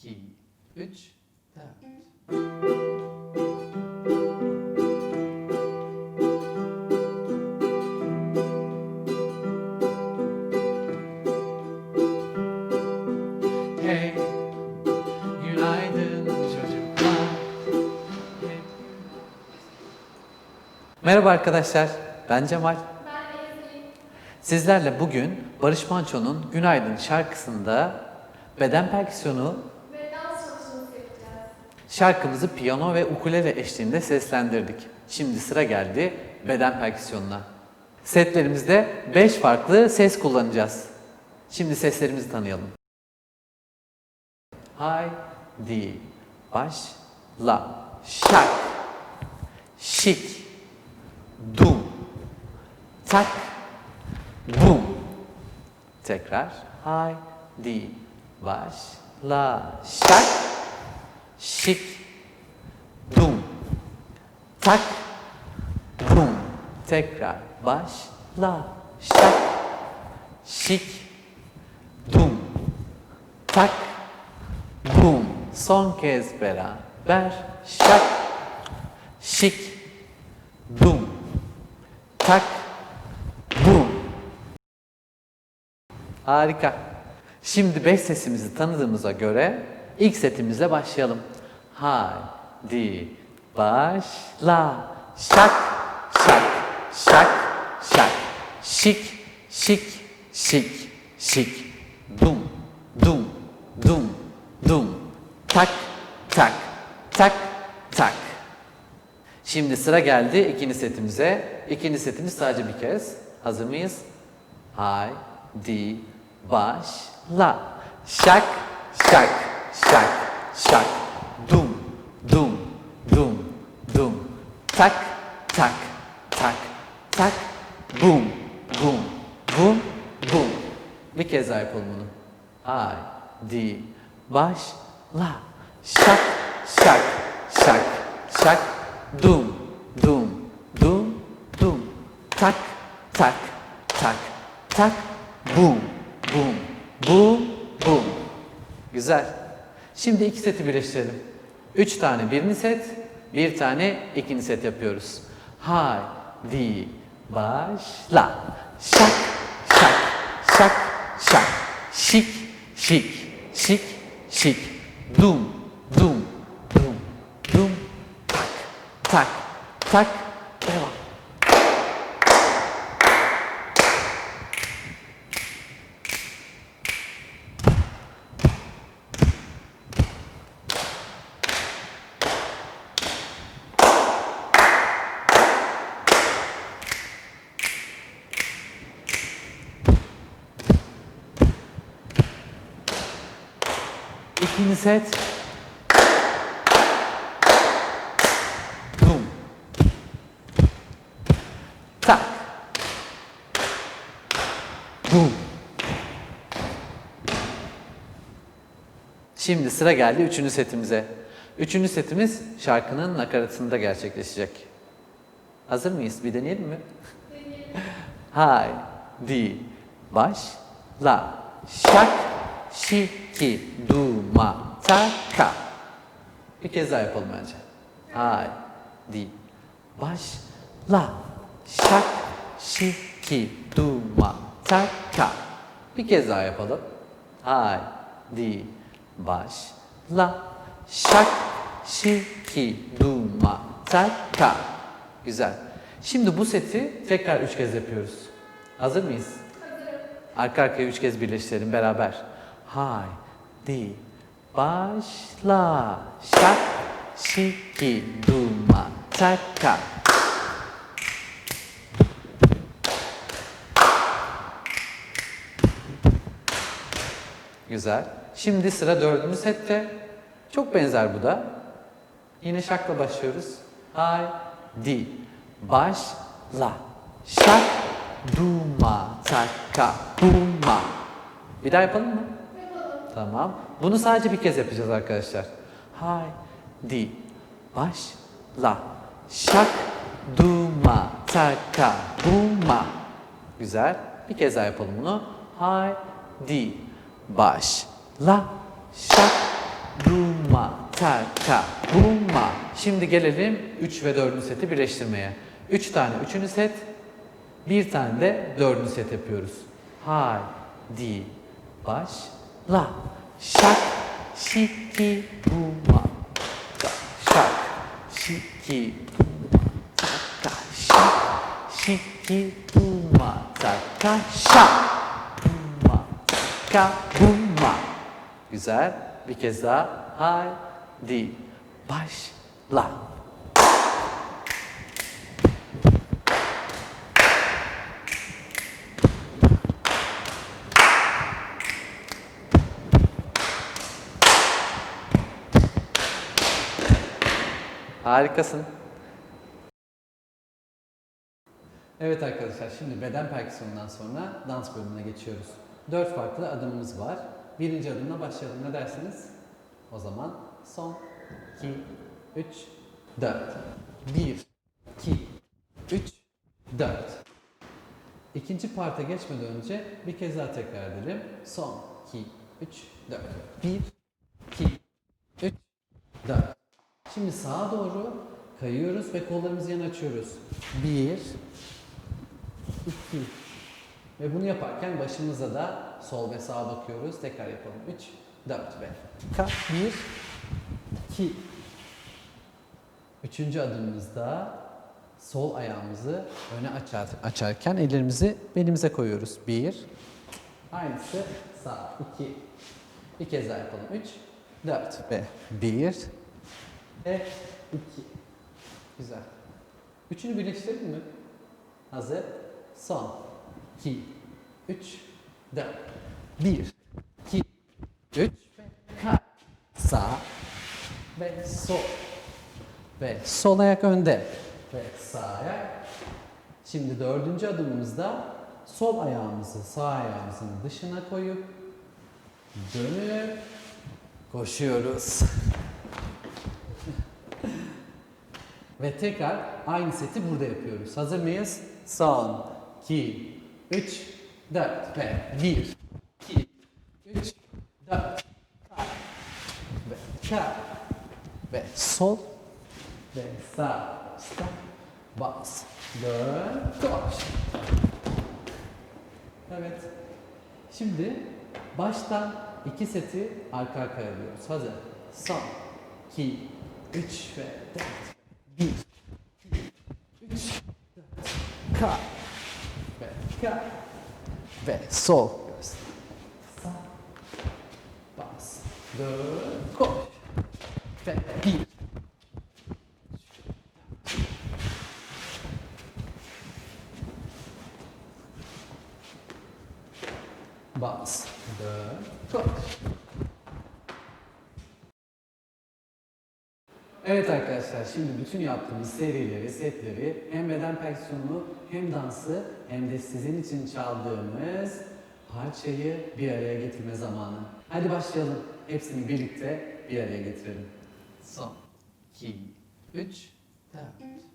iki, üç, dört. Hey, günaydın çocuklar. Merhaba arkadaşlar, ben Cemal. Sizlerle bugün Barış Manço'nun Günaydın şarkısında beden perküsyonu Ve dans çalışması yapacağız. Şarkımızı piyano ve ukulele eşliğinde seslendirdik. Şimdi sıra geldi beden perküsyonuna. Setlerimizde 5 farklı ses kullanacağız. Şimdi seslerimizi tanıyalım. Haydi başla. Şak. Şik. Dum. Tak. Bum. Tekrar. Haydi başla. Şak. Şik. Dum. Tak. Bum. Tekrar. Başla. Şak. Şik. Dum. Tak. Bum. Son kez beraber. Şak. Şik. Dum. Tak. Bum. Harika. Şimdi beş sesimizi tanıdığımıza göre ilk setimizle başlayalım. Haydi başla. Şak, şak, şak, şak. Şik, şik, şik, şik. Dum, dum, dum, dum. Tak, tak, tak, tak. Şimdi sıra geldi ikinci setimize. İkinci setimiz sadece bir kez. Hazır mıyız? Haydi başla. Şak, şak, şak, şak. Dum, dum, dum, dum. Tak, tak, tak, tak. Bum, bum, bum, bum. Bir kez daha yapalım bunu. Haydi başla. Şak, şak, şak, şak. Dum, dum, dum, dum. Tak, tak, tak, tak. Bum, bum, bum, bum. Güzel. Şimdi iki seti birleştirelim. Üç tane birinci set, bir tane ikinci set yapıyoruz. Haydi başla. Şak, şak, şak, şak. Şik, şik, şik, şik. Dum, dum, dum, dum. Tak, tak, tak. İkinci set. Dum. Tak. Bum. Şimdi sıra geldi üçüncü setimize. Üçüncü setimiz şarkının nakaratında gerçekleşecek. Hazır mıyız? Bir deneyelim mi? Haydi başla. Şak, şiki, duma, taka. Bir kez daha yapalım önce. Haydi başla. Şak, şiki, duma, taka. Bir kez daha yapalım. Haydi başla. Şak, şiki, duma, taka. Güzel. Şimdi bu seti tekrar üç kez yapıyoruz. Hazır mıyız? Arka arkaya üç kez birleştirelim beraber. Haydi başla. Şak, şiki, duma, taka. Güzel. Şimdi sıra dördüncü sette. Çok benzer bu da. Yine şakla başlıyoruz. Haydi başla. Şak, duma, taka, duma. Bir daha yapalım mı? Tamam. Bunu sadece bir kez yapacağız arkadaşlar. Haydi başla. Şak, duma, taka, duma. Güzel. Bir kez daha yapalım bunu. Haydi başla. Şak, Buma, taka, buma. Şimdi gelelim 3 ve 4. seti birleştirmeye. 3 tane 3. set, bir tane de 4. set yapıyoruz. Haydi başla. Şak, şiki, buma. Şak, şiki, buma. Taka, şak, şiki, buma. Taka, şak. Buma, taka, buma. Güzel. Bir kez daha. Haydi başla. Harikasın. Evet arkadaşlar şimdi beden perküsyonundan sonra dans bölümüne geçiyoruz. Dört farklı adımımız var. Birinci adımla başlayalım. Ne dersiniz? O zaman son, iki, üç, dört. Bir, iki, üç, dört. İkinci parta geçmeden önce bir kez daha tekrar edelim. Son, iki, üç, dört. Bir, iki, üç, dört. Şimdi sağa doğru kayıyoruz ve kollarımızı yana açıyoruz. Bir, iki. Ve bunu yaparken başımıza da sol ve sağa bakıyoruz. Tekrar yapalım. Üç, dört ve. Bir, iki. Üçüncü adımımızda sol ayağımızı öne açar, açarken ellerimizi belimize koyuyoruz. Bir, aynısı sağ, iki. Bir kez daha yapalım. Üç, dört ve bir, ve iki. Güzel. Üçünü birleştirelim mi? Hazır. Son. İki. Üç. Dört. Bir. iki, Üç. Ve kay. Sağ. Ve sol. Ve sol ayak önde. Ve sağ ayak. Şimdi dördüncü adımımızda sol ayağımızı sağ ayağımızın dışına koyup dönüp koşuyoruz. Ve tekrar aynı seti burada yapıyoruz. Hazır mıyız? Son, 2, 3, 4 ve 1, 2, 3, 4, kay ve kay ve sol ve sağ, stop, bas, dön, koş. Evet. Şimdi baştan iki seti arka arkaya alıyoruz. Hazır. Son, 2, 3 ve 4. 1, 2, 3, so 5, 5 ve. Sol Evet arkadaşlar şimdi bütün yaptığımız serileri, setleri hem beden perküsyonunu hem dansı hem de sizin için çaldığımız parçayı bir araya getirme zamanı. Hadi başlayalım. Hepsini birlikte bir araya getirelim. Son, iki, üç, dört.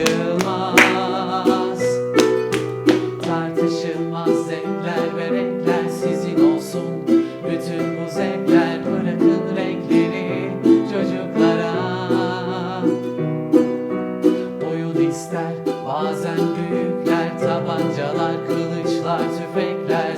Karışılmaz. Tartışılmaz zevkler ve renkler sizin olsun. Bütün bu zevkler bırakın renkleri çocuklara. Oyun ister bazen büyükler tabancalar kılıçlar tüfekler,